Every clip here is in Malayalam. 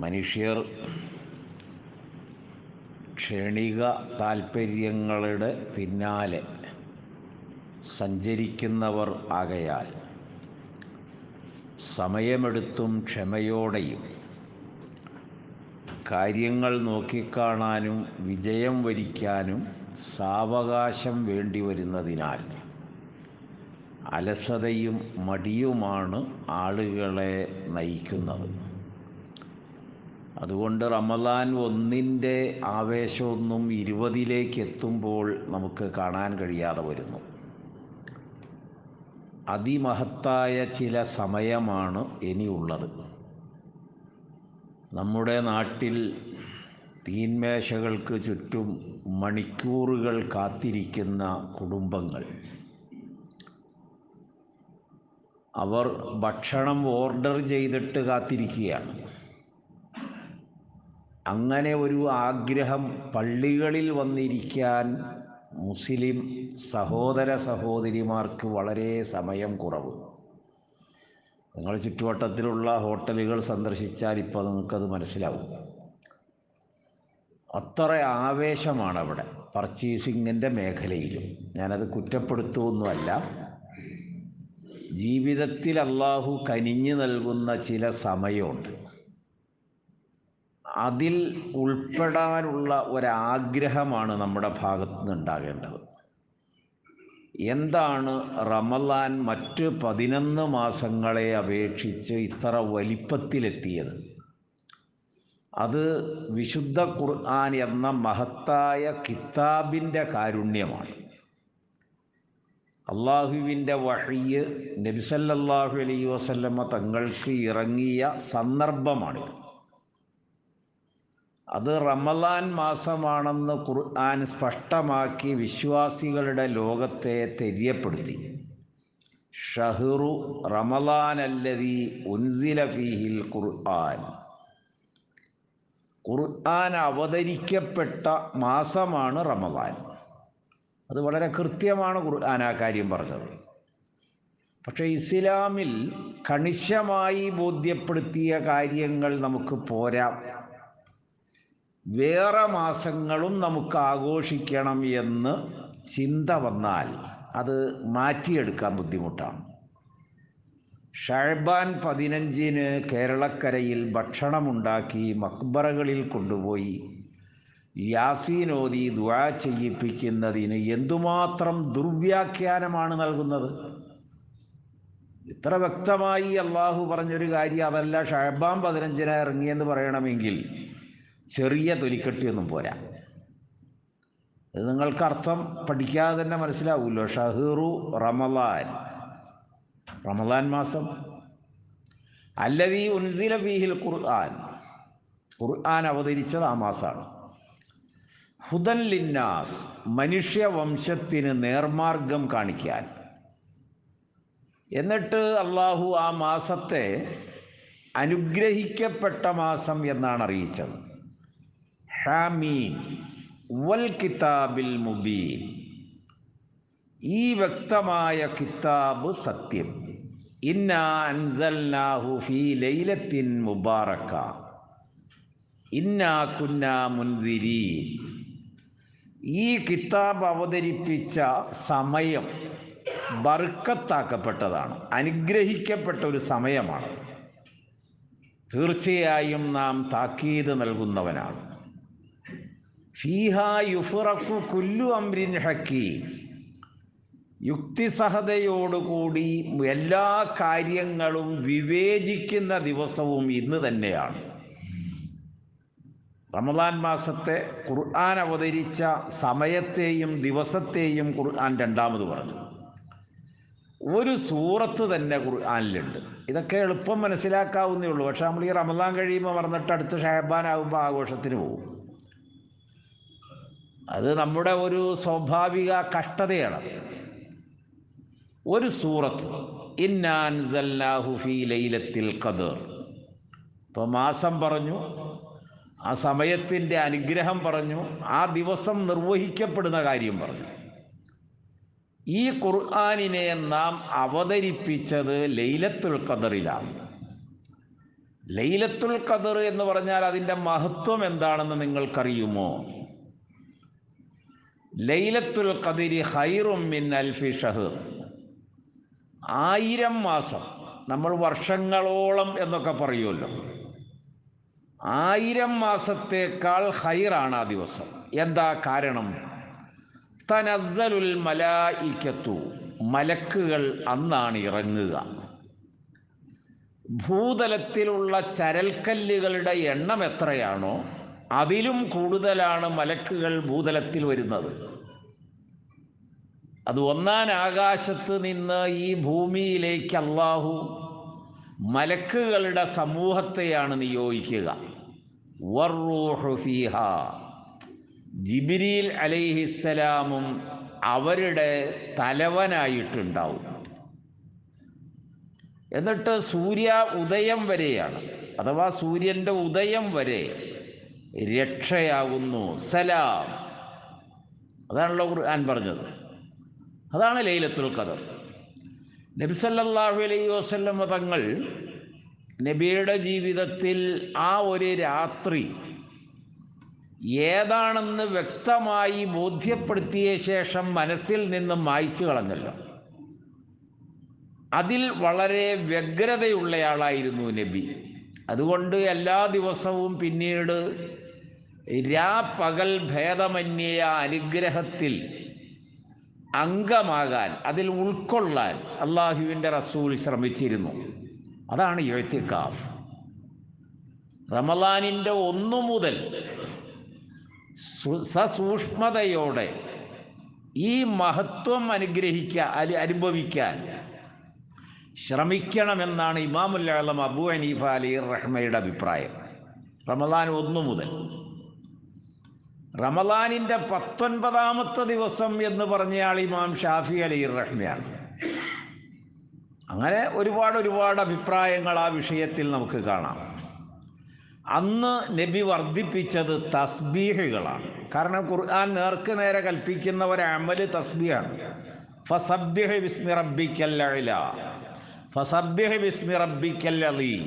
മനുഷ്യർ ക്ഷണിക താൽപ്പര്യങ്ങളുടെ പിന്നാലെ സഞ്ചരിക്കുന്നവർ ആകയാൽ സമയമെടുത്തും ക്ഷമയോടെയും കാര്യങ്ങൾ നോക്കിക്കാണാനും വിജയം വരിക്കാനും സാവകാശം വേണ്ടി വരുന്നതിനാൽ അലസതയും മടിയുമാണ് ആളുകളെ നയിക്കുന്നത്. അതുകൊണ്ട് റമദാൻ ഒന്നിന്റെ ആവേശമൊന്നും ഇരുപതിലേക്ക് എത്തുമ്പോൾ നമുക്ക് കാണാൻ കഴിയാതെ വരുന്നു. അതിമഹത്തായ ചില സമയമാണ് ഇനിയുള്ളത്. നമ്മുടെ നാട്ടിൽ തീന്മേശകൾക്ക് ചുറ്റും മണിക്കൂറുകൾ കാത്തിരിക്കുന്ന കുടുംബങ്ങൾ. അവർ ഭക്ഷണം ഓർഡർ ചെയ്തിട്ട് കാത്തിരിക്കുകയാണ്. അങ്ങനെ ഒരു ആഗ്രഹം പള്ളികളിൽ വന്നിരിക്കാൻ മുസ്ലിം സഹോദര സഹോദരിമാർക്ക് വളരെ സമയം കുറവ്. നിങ്ങൾ ചുറ്റുവട്ടത്തിലുള്ള ഹോട്ടലുകൾ സന്ദർശിച്ചാൽ ഇപ്പോൾ നിങ്ങൾക്കത് മനസ്സിലാവും. അത്ര ആവേശമാണ് അവിടെ പർച്ചേസിങ്ങിന്റെ മേഖലയിലും. ഞാനത് കുറ്റപ്പെടുത്തുമൊന്നുമല്ല ജീവിതത്തിൽ അള്ളാഹു കനിഞ്ഞു നൽകുന്ന ചില സമയമുണ്ട്. അതിൽ ഉൾപ്പെടാനുള്ള ഒരാഗ്രഹമാണ് നമ്മുടെ ഭാഗത്തു നിന്നുണ്ടാകേണ്ടത് എന്താണ് റമലാൻ മറ്റ് പതിനൊന്ന് മാസങ്ങളെ അപേക്ഷിച്ച് ഇത്ര വലിപ്പത്തിലെത്തിയത്? അത് വിശുദ്ധ ഖുർആൻ എന്ന മഹത്തായ കിതാബിന്റെ കാരുണ്യമാണ്. അള്ളാഹുവിന്റെ വഴിയ് നബിസല്ലാഹു അലൈ വസല്ലമ്മ തങ്ങൾക്ക് ഇറങ്ങിയ സന്ദർഭമാണിത്. അത് റമലാൻ മാസമാണെന്ന് ഖുർആൻ സ്പഷ്ടമാക്കി വിശ്വാസികളുടെ ലോകത്തെ തെര്യപ്പെടുത്തി. ഷഹ്റു റമലാൻ അല്ലതി ഉൻസില ഫീഹിൽ ഖുർആൻ. ഖുർആൻ അവതരിക്കപ്പെട്ട മാസമാണ് റമലാൻ അത് വളരെ കൃത്യമാണ് ഖുർആൻ ആ കാര്യം പറഞ്ഞത്. പക്ഷേ ഇസ്ലാമിൽ കണിശമായി ബോധ്യപ്പെടുത്തിയ കാര്യങ്ങൾ നമുക്ക് പോരാ. വേറെ മാസങ്ങളും നമുക്ക് ആഘോഷിക്കണം എന്ന് ചിന്ത വന്നാൽ അത് മാറ്റിയെടുക്കാൻ ബുദ്ധിമുട്ടാണ്. ഷഴബാൻ പതിനഞ്ചിന് കേരളക്കരയിൽ ഭക്ഷണമുണ്ടാക്കി മക്ബറകളിൽ കൊണ്ടുപോയി യാസീനോദി ദുആ ചെയ്യിപ്പിക്കുന്നതിന് എന്തുമാത്രം ദുർവ്യാഖ്യാനമാണ് നൽകുന്നത്? ഇത്ര വ്യക്തമായി അള്ളാഹു പറഞ്ഞൊരു കാര്യം അതല്ല ഷഴബാൻ പതിനഞ്ചിന് ഇറങ്ങിയെന്ന് പറയണമെങ്കിൽ ചെറിയ തൊലിക്കെട്ടിയൊന്നും പോരാ. ഇത് നിങ്ങൾക്ക് അർത്ഥം പഠിക്കാതെ തന്നെ മനസ്സിലാവുമല്ലോ ഷഹീറു റമലാൻ റമലാൻ മാസം. അല്ലതി ഉൻസില ഫീഹിൽ ഖുർആൻ. ഖുർആൻ അവതരിച്ചത് ആ മാസമാണ് ഹുദൻ ലിന്നാസ് മനുഷ്യവംശത്തിന് നേർമാർഗം കാണിക്കാൻ. എന്നിട്ട് അള്ളാഹു ആ മാസത്തെ അനുഗ്രഹിക്കപ്പെട്ട മാസം എന്നാണ് അറിയിച്ചത്. ഹാമീൻ വൽ കിതാബിൽ മുബീൻ. ഈ വ്യക്തമായ കിതാബ് സത്യം. ഇന്നാ അൻസൽനാഹു ഫീ ലൈലത്തിൻ മുബാറക്ക. ഇന്നാ കുന്നാ മുൻതിരീൻ ഈ കിതാബ് അവതരിപ്പിച്ച സമയം ബർക്കത്താക്കപ്പെട്ടതാണ് അനുഗ്രഹിക്കപ്പെട്ട ഒരു സമയമാണ്. തീർച്ചയായും നാം താക്കീത് നൽകുന്നവനാണ്. ഫീഹ യുഫറക്കു കുല്ലു അംരിൻ ഹക്കീം. യുക്തിസഹതയോടുകൂടി എല്ലാ കാര്യങ്ങളും വിവേചിക്കുന്ന ദിവസവും ഇന്ന് തന്നെയാണ്. റമദാൻ മാസത്തെ ഖുർആൻ അവതരിച്ച സമയത്തെയും ദിവസത്തെയും ഖുർആൻ രണ്ടാമത് പറഞ്ഞു. ഒരു സൂറത്ത് തന്നെ ഖുർആനിലുണ്ട്. ഇതൊക്കെ എളുപ്പം മനസ്സിലാക്കാവുന്നേ ഉള്ളൂ. പക്ഷെ നമ്മൾ ഈ റമദാൻ കഴിയുമ്പോൾ മറന്നിട്ട് അടുത്ത ഷഹബാൻ ആകുമ്പോൾ ആഘോഷത്തിന് പോകും. അത് നമ്മുടെ ഒരു സ്വാഭാവിക കഷ്ടതയാണ്. ഒരു സൂറത്ത് ഇന്നാൻ ഫീ ലൈലത്തിൽ ഖദർ. ഇപ്പോൾ മാസം പറഞ്ഞു ആ സമയത്തിന്റെ അനുഗ്രഹം പറഞ്ഞു ആ ദിവസം നിർവഹിക്കപ്പെടുന്ന കാര്യം പറഞ്ഞു. ഈ ഖുർആാനിനെ നാം അവതരിപ്പിച്ചത് ലൈലത്തുൽ ഖദറിലാണ്. ലൈലത്തുൽ ഖദർ എന്ന് പറഞ്ഞാൽ അതിന്റെ മഹത്വം എന്താണെന്ന് നിങ്ങൾക്കറിയുമോ? ലൈലത്തുൽ ഖദിരി ഹൈറും മിൻ അൽഫി ഷഹർ. ആയിരം മാസം നമ്മൾ വർഷങ്ങളോളം എന്നൊക്കെ പറയുമല്ലോ. ആയിരം മാസത്തേക്കാൾ ഹൈറാണ് ആ ദിവസം. എന്താ കാരണം? തനസ്സലുൽ മലായിക്കത്തു മലക്കുകൾ അന്നാണ് ഇറങ്ങുക. ഭൂതലത്തിലുള്ള ചരൽക്കല്ലുകളുടെ എണ്ണം എത്രയാണോ അതിലും കൂടുതലാണ് മലക്കുകൾ ഭൂതലത്തിൽ വരുന്നത്. അത് ഒന്നാൻ ആകാശത്ത് നിന്ന് ഈ ഭൂമിയിലേക്ക് അള്ളാഹു മലക്കുകളുടെ സമൂഹത്തെയാണ് നിയോഗിക്കുക. ജിബിരിൽ അലൈഹിസ്സലാമും അവരുടെ തലവനായിട്ടുണ്ടാവും. എന്നിട്ട് സൂര്യ ഉദയം വരെയാണ്. അഥവാ സൂര്യന്റെ ഉദയം വരെ രക്ഷയാകുന്നു. സലാം. അതാണല്ലോ ഖുർആൻ പറഞ്ഞത്. അതാണ് ലൈലത്തുൽ ഖദർ. നബിസല്ലാഹു അലൈ വസല്ലം തങ്ങൾ നബിയുടെ ജീവിതത്തിൽ ആ ഒരു രാത്രി ഏതാണെന്ന് വ്യക്തമായി ബോധ്യപ്പെടുത്തിയ ശേഷം മനസ്സിൽ നിന്ന് മായ്ച്ചു കളഞ്ഞല്ലോ. അതിൽ വളരെ വ്യഗ്രതയുള്ളയാളായിരുന്നു നബി. അതുകൊണ്ട് എല്ലാ ദിവസവും പിന്നീട് രാപ്പകൽ ഭേദമന്യ അനുഗ്രഹത്തിൽ അംഗമാകാൻ അതിൽ ഉൾക്കൊള്ളാൻ അള്ളാഹുവിന്റെ റസൂൽ ശ്രമിച്ചിരുന്നു. അതാണ് എഴുത്തിക്കാഫ് റമലാനിന്റെ ഒന്നു മുതൽ സസൂക്ഷ്മതയോടെ ഈ മഹത്വം അനുഗ്രഹിക്കാൻ അനുഭവിക്കാൻ ശ്രമിക്കണമെന്നാണ് ഇമാമുല്ലാളം അബു ഹനീഫ അലി റഹ്മയുടെ അഭിപ്രായം. റമദാൻ ഒന്നു മുതൽ റമദാനിന്റെ പത്തൊൻപതാമത്തെ ദിവസം എന്ന് പറഞ്ഞയാൾ ഇമാം ഷാഫി അലി റഹ്മയാണ് അങ്ങനെ ഒരുപാട് ഒരുപാട് അഭിപ്രായങ്ങൾ ആ വിഷയത്തിൽ നമുക്ക് കാണാം. അന്ന് നബി വർദ്ധിപ്പിച്ചത് തസ്ബീഹുകളാണ്. കാരണം ഖുർആൻ നേർക്ക് നേരെ കൽപ്പിക്കുന്ന ഒരു അമൽ തസ്ബീഹാണ്. ഫസബ്യഹ് ബിസ്മി റബ്ബിക്കൽ ഫസബ്യഹ് വിസ്മി അലീം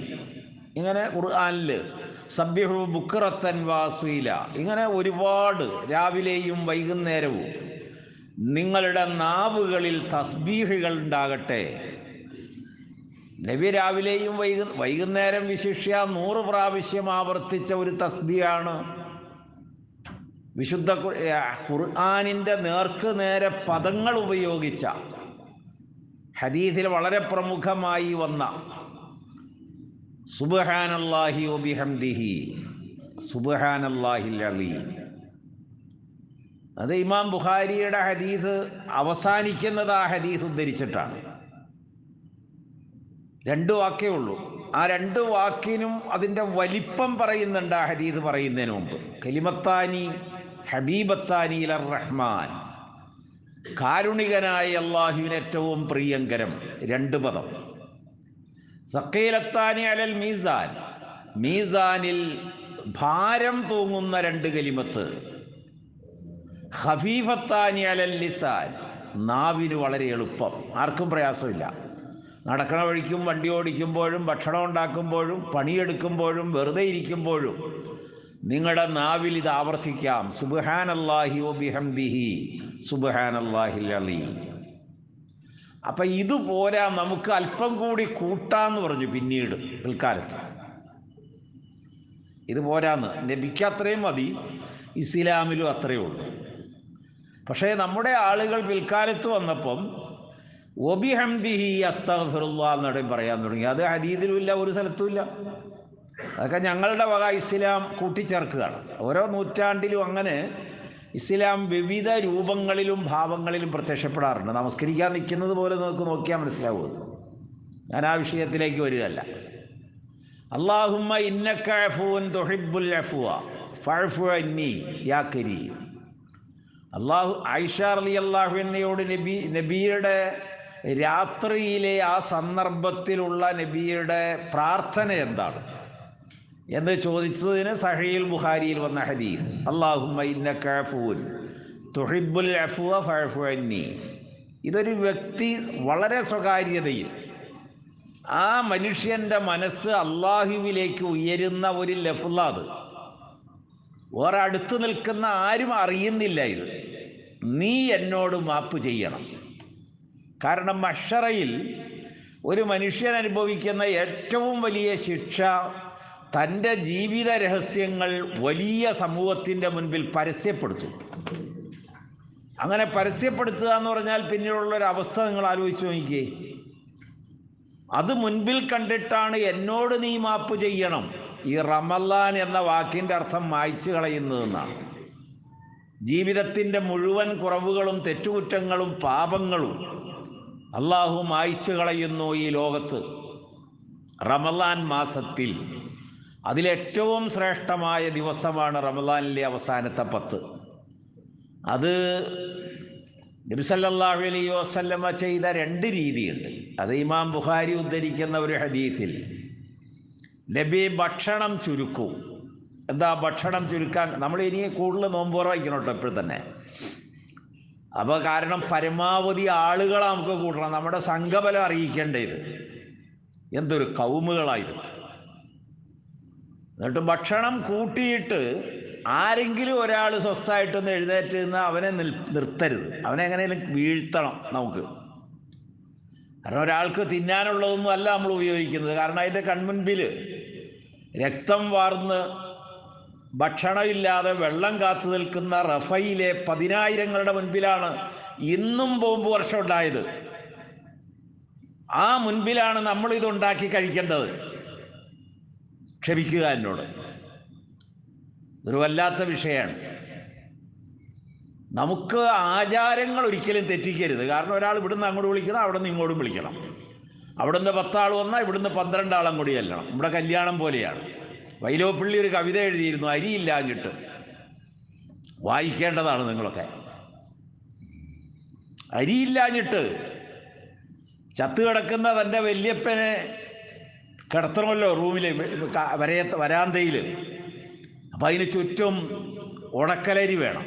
ഇങ്ങനെ ഖുർആനിൽ സബ്ബിഹു ബുക്റത്തൻ വാസീല. ഇങ്ങനെ ഒരുപാട് രാവിലെയും വൈകുന്നേരവും നിങ്ങളുടെ നാവുകളിൽ തസ്ബീഹുകൾ ഉണ്ടാകട്ടെ. നബി രാവിലെയും വൈകു വൈകുന്നേരം വിശിഷ്യ നൂറ് പ്രാവശ്യം ആവർത്തിച്ച ഒരു തസ്ബിയാണ് വിശുദ്ധ ഖുർആാനിന്റെ നേർക്ക് നേരെ പദങ്ങൾ ഉപയോഗിച്ച ഹദീസിൽ വളരെ പ്രമുഖമായി വന്ന സുബ്ഹാനല്ലാഹി വബിഹംദിഹി സുബ്ഹാനല്ലാഹിൽ അലീം. അത് ഇമാം ബുഖാരിയുടെ ഹദീസ് അവസാനിക്കുന്നത് ആ ഹദീസ് ഉദ്ധരിച്ചിട്ടാണ്. രണ്ട് വാക്കേ ഉള്ളൂ. ആ രണ്ട് വാക്കിനും അതിന്റെ വലിപ്പം പറയുന്നുണ്ട് ആ ഹദീസ് പറയുന്നതിന് മുമ്പ്. കലിമത്താനി ഹബീബത്താനി ഇലർ റഹ്മാൻ. കാരുണികനായ അള്ളാഹുവിന് ഏറ്റവും പ്രിയങ്കരം രണ്ട് പദം. സക്കീലത്താനി അലൽ മീസാൻ. മീസാനിൽ ഭാരം തൂങ്ങുന്ന രണ്ട് കലിമത്ത്. ഹഫീഫത്താനി അലൽ ലിസാൻ. നാവിന് വളരെ എളുപ്പം. ആർക്കും പ്രയാസമില്ല. നടക്കണ വഴിക്കും വണ്ടി ഓടിക്കുമ്പോഴും ഭക്ഷണം ഉണ്ടാക്കുമ്പോഴും പണിയെടുക്കുമ്പോഴും വെറുതെ ഇരിക്കുമ്പോഴും നിങ്ങളുടെ നാവിൽ ഇത് ആവർത്തിക്കാം. സുബ്ഹാനല്ലാഹി വബിഹംദിഹി സുബ്ഹാനല്ലാഹിൽ അലീം. അപ്പം ഇത് പോരാ നമുക്ക് അല്പം കൂടി കൂട്ടാന്ന് പറഞ്ഞു പിന്നീട് പിൽക്കാലത്ത്. ഇത് പോരാന്ന്. നബിക്ക് അത്രയും മതി. ഇസ്ലാമിലും അത്രയേ ഉള്ളൂ. പക്ഷേ നമ്മുടെ ആളുകൾ പിൽക്കാലത്ത് വന്നപ്പം ഒബിഹംദിഹി അസ്തഫിറുള്ള എന്നിടയും പറയാൻ തുടങ്ങി. അത് ഹരീതിലുമില്ല ഒരു സ്ഥലത്തും ഇല്ല. അതൊക്കെ ഞങ്ങളുടെ വക ഇസ്ലാം കൂട്ടിച്ചേർക്കുകയാണ്. ഓരോ നൂറ്റാണ്ടിലും അങ്ങനെ ഇസ്ലാം വിവിധ രൂപങ്ങളിലും ഭാവങ്ങളിലും പ്രത്യക്ഷപ്പെടാറുണ്ട്. നമസ്കരിക്കാൻ നിൽക്കുന്നത് പോലെ നമുക്ക് നോക്കിയാൽ മനസ്സിലാവും അത്. ഞാൻ ആ വിഷയത്തിലേക്ക് വരികയല്ല. അള്ളാഹുമ്മ ഇന്നക്ക തൊഹിബുൽ യാ കരീം. അള്ളാഹു ആയിഷ അലി അള്ളാഹുവിനോട് നബി നബിയുടെ രാത്രിയിലെ ആ സന്ദർഭത്തിലുള്ള നബിയുടെ പ്രാർത്ഥന എന്താണ്? എന്ന് ചോദിച്ചതിന് സഹീൽ ബുഖാരിയിൽ വന്ന ഹദീസ്. അള്ളാഹു ഇതൊരു വ്യക്തി വളരെ സ്വകാര്യതയിൽ ആ മനുഷ്യന്റെ മനസ്സ് അള്ളാഹുവിലേക്ക് ഉയരുന്ന ഒരു ലഫുള്ളത് ഒരടുത്ത് നിൽക്കുന്ന ആരും അറിയുന്നില്ല ഇത്. നീ എന്നോട് മാപ്പ് ചെയ്യണം. കാരണം മഷറയിൽ ഒരു മനുഷ്യൻ അനുഭവിക്കുന്ന ഏറ്റവും വലിയ ശിക്ഷ തന്റെ ജീവിത രഹസ്യങ്ങൾ വലിയ സമൂഹത്തിന്റെ മുൻപിൽ പരസ്യപ്പെടുത്തും. അങ്ങനെ പരസ്യപ്പെടുത്തുക എന്ന് പറഞ്ഞാൽ പിന്നീടുള്ളൊരവസ്ഥ നിങ്ങൾ ആലോചിച്ച് നോക്കിക്കേ. അത് മുൻപിൽ കണ്ടിട്ടാണ് എന്നോട് നീ മാപ്പ് ചെയ്യണം. ഈ റമല്ലാൻ എന്ന വാക്കിന്റെ അർത്ഥം മായ്ച്ചു കളയുന്നതെന്നാണ് ജീവിതത്തിന്റെ മുഴുവൻ കുറവുകളും തെറ്റുകുറ്റങ്ങളും പാപങ്ങളും അള്ളാഹു മായ്ച്ചു കളയുന്നു ഈ ലോകത്ത്. റമലാൻ മാസത്തിൽ അതിലേറ്റവും ശ്രേഷ്ഠമായ ദിവസമാണ് റമദാനിലെ അവസാനത്തെ പത്ത്. അത് നബിസല്ലാഹു അലൈഹി വസല്ലമ ചെയ്ത രണ്ട് രീതിയുണ്ട്. അത് ഇമാം ബുഖാരി ഉദ്ധരിക്കുന്ന ഒരു ഹദീത്തിൽ നബി ഭക്ഷണം ചുരുക്കൂ. എന്താ ഭക്ഷണം ചുരുക്കാൻ? നമ്മൾ ഇനി കൂടുതൽ നോമ്പുറ വയ്ക്കണം കേട്ടോ ഇപ്പോൾ തന്നെ. അപ്പോൾ കാരണം പരമാവധി ആളുകളെ നമുക്ക് കൂട്ടണം. നമ്മുടെ സംഘബലം അറിയിക്കേണ്ടത് എന്തൊരു കൗമുകളായത് എന്നിട്ട് ഭക്ഷണം കൂട്ടിയിട്ട് ആരെങ്കിലും ഒരാൾ സ്വസ്ഥമായിട്ടൊന്ന് എഴുന്നേറ്റ് നിന്ന് അവനെ നിൽ നിർത്തരുത്. അവനെ എങ്ങനെയും വീഴ്ത്തണം നമുക്ക്. കാരണം ഒരാൾക്ക് തിന്നാനുള്ളതൊന്നും അല്ല നമ്മൾ ഉപയോഗിക്കുന്നത്. കാരണം അതിന്റെ കൺമുൻപിൽ രക്തം വാർന്ന് ഭക്ഷണമില്ലാതെ വെള്ളം കാത്തു നിൽക്കുന്ന റഫയിലെ പതിനായിരങ്ങളുടെ മുൻപിലാണ് ഇന്നും ബോംബ് വർഷം ഉണ്ടായത്. ആ മുൻപിലാണ് നമ്മൾ ഇതുണ്ടാക്കി കഴിക്കേണ്ടത്. ക്ഷമിക്കുക എന്നോട്. ഒരു വല്ലാത്ത വിഷയമാണ്. നമുക്ക് ആചാരങ്ങൾ ഒരിക്കലും തെറ്റിക്കരുത്. കാരണം ഒരാൾ ഇവിടുന്ന് അങ്ങോട്ട് വിളിക്കണം അവിടെ നിന്ന് ഇങ്ങോട്ടും വിളിക്കണം. അവിടുന്ന് പത്താൾ വന്നാൽ ഇവിടുന്ന് പന്ത്രണ്ടാളം കൂടി ചെല്ലണം. നമ്മുടെ കല്യാണം പോലെയാണ്. വൈലോപ്പിള്ളി ഒരു കവിത എഴുതിയിരുന്നു അരിയില്ലാഞ്ഞിട്ട് വായിക്കേണ്ടതാണ് നിങ്ങളൊക്കെ. അരിയില്ലാഞ്ഞിട്ട് ചത്തു കിടക്കുന്ന തന്റെ വല്യപ്പനെ കിടത്തണമല്ലോ റൂമിൽ വരയ വരാന്തയിൽ അപ്പം അതിന് ചുറ്റും ഉണക്കലരി വേണം.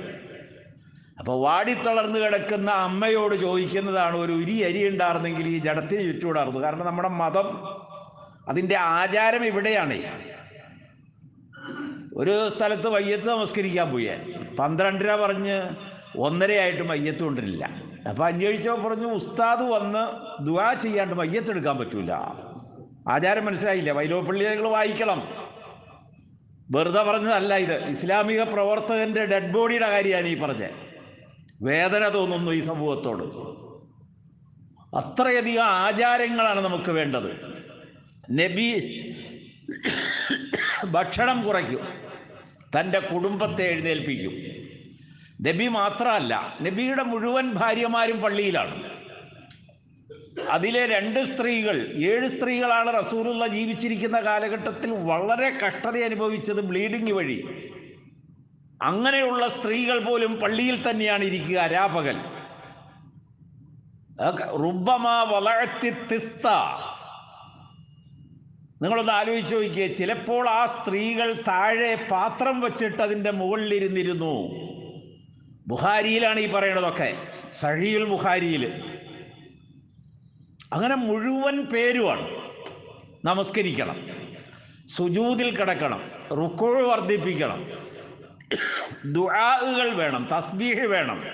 അപ്പോൾ വാടിത്തളർന്ന് കിടക്കുന്ന അമ്മയോട് ചോദിക്കുന്നതാണ് ഒരു ഉരി അരി ഉണ്ടായിരുന്നെങ്കിൽ ഈ ജഡത്തിന് ചുറ്റൂടായിരുന്നു കാരണം നമ്മുടെ മതം അതിന്റെ ആചാരം ഇവിടെയാണ്. ഒരു സ്ഥലത്ത് മയ്യത്ത് നമസ്കരിക്കാൻ പോയി. പന്ത്രണ്ടര പറഞ്ഞ് ഒന്നരയായിട്ട് മയ്യത്ത് കൊണ്ടിരില്ല അപ്പം അന്വേഷിച്ചപ്പോൾ പറഞ്ഞു ഉസ്താദ് വന്ന് ദുവാ ചെയ്യാണ്ട് മയ്യത്തെടുക്കാൻ പറ്റൂല. ആചാരം മനസ്സിലായില്ല. വൈലോപ്പള്ളികൾ വായിക്കണം. വെറുതെ പറഞ്ഞതല്ല ഇത്. ഇസ്ലാമിക പ്രവർത്തകന്റെ ഡെഡ് ബോഡിയുടെ കാര്യമാണ് ഈ പറഞ്ഞത്. വേദന തോന്നുന്നു ഈ സമൂഹത്തോട്. അത്രയധികം ആചാരങ്ങളാണ് നമുക്ക് വേണ്ടത്. നബി ഭക്ഷണം കുറയ്ക്കും. തന്റെ കുടുംബത്തെ എഴുന്നേൽപ്പിക്കും. നബി മാത്രമല്ല നബിയുടെ മുഴുവൻ ഭാര്യമാരും പള്ളിയിലാണ്. അതിലെ രണ്ട് സ്ത്രീകൾ ഏഴ് സ്ത്രീകളാണ് റസൂലുള്ള ജീവിച്ചിരിക്കുന്ന കാലഘട്ടത്തിൽ വളരെ കഷ്ടത അനുഭവിച്ചത് ബ്ലീഡിങ് വഴി. അങ്ങനെയുള്ള സ്ത്രീകൾ പോലും പള്ളിയിൽ തന്നെയാണ് ഇരിക്കുക രാപകൽ റുബമാ വളത്തി തിസ്ത. നിങ്ങളൊന്ന് ആലോചിച്ച് നോക്കിയേ ചിലപ്പോൾ ആ സ്ത്രീകൾ താഴെ പാത്രം വച്ചിട്ട് അതിന്റെ മുകളിലിരുന്നിരുന്നു. ബുഹാരിയിലാണ് ഈ പറയണതൊക്കെ. സഴിയിൽ ബുഹാരിയിൽ അങ്ങനെ മുഴുവൻ പേരുമാണ്. നമസ്കരിക്കണം. സുജൂതിൽ കിടക്കണം. റുക്കോഴ് വർദ്ധിപ്പിക്കണം. ദുആകൾ വേണം. തസ്ബീഹ് വേണം.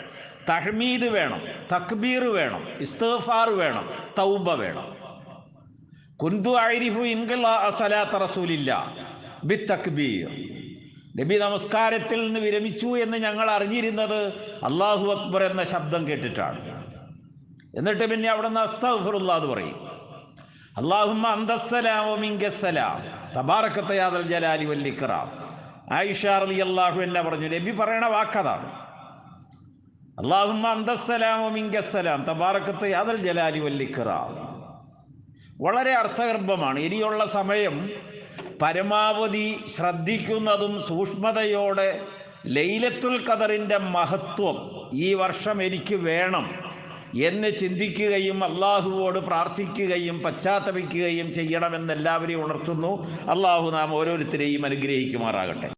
തഹ്മീദ് വേണം. തക്ബീർ വേണം. ഇസ്തഫാർ വേണം. തൗബ വേണം. കുന്തു ആയിരിഫു ഇൻകലാത്ത റസൂലില്ല. ബി തക്ബീർ നബി നമസ്കാരത്തിൽ നിന്ന് വിരമിച്ചു എന്ന് ഞങ്ങൾ അറിഞ്ഞിരുന്നത് അള്ളാഹു അക്ബർ എന്ന ശബ്ദം കേട്ടിട്ടാണ്. എന്നിട്ട് പിന്നെ അവിടെ നിന്ന് എന്ന് പറയും. അള്ളാഹുമ്മ അന്തസ്സലാം മിങ്കസ്സലാം. തബാറക്കത്തയാദൽ ജലാലി വല്ലിക്കറാം ആയിഷ അലി അള്ളാഹു എന്നെ പറഞ്ഞു നബി പറയണ വാക്കതാണ് അള്ളാഹുമ്മ അന്തസ്സലാം മിങ്കസ്സലാം തബാറക്കത്തയാദൽ ജലാലി വല്ലിക്കറാം വളരെ അർത്ഥഗർഭമാണ്. ഇനിയുള്ള സമയം പരമാവധി ശ്രദ്ധിക്കുന്നതും സൂക്ഷ്മതയോടെ ലൈലത്തുൽ ഖദറിന്റെ മഹത്വം ഈ വർഷം എനിക്ക് വേണം. എന്ന് ചിന്തിക്കുകയും അള്ളാഹുവോട് പ്രാർത്ഥിക്കുകയും പശ്ചാത്തപിക്കുകയും ചെയ്യണമെന്ന് എല്ലാവരെയും ഉണർത്തുന്നു. അള്ളാഹു നാം ഓരോരുത്തരെയും അനുഗ്രഹിക്കുമാറാകട്ടെ.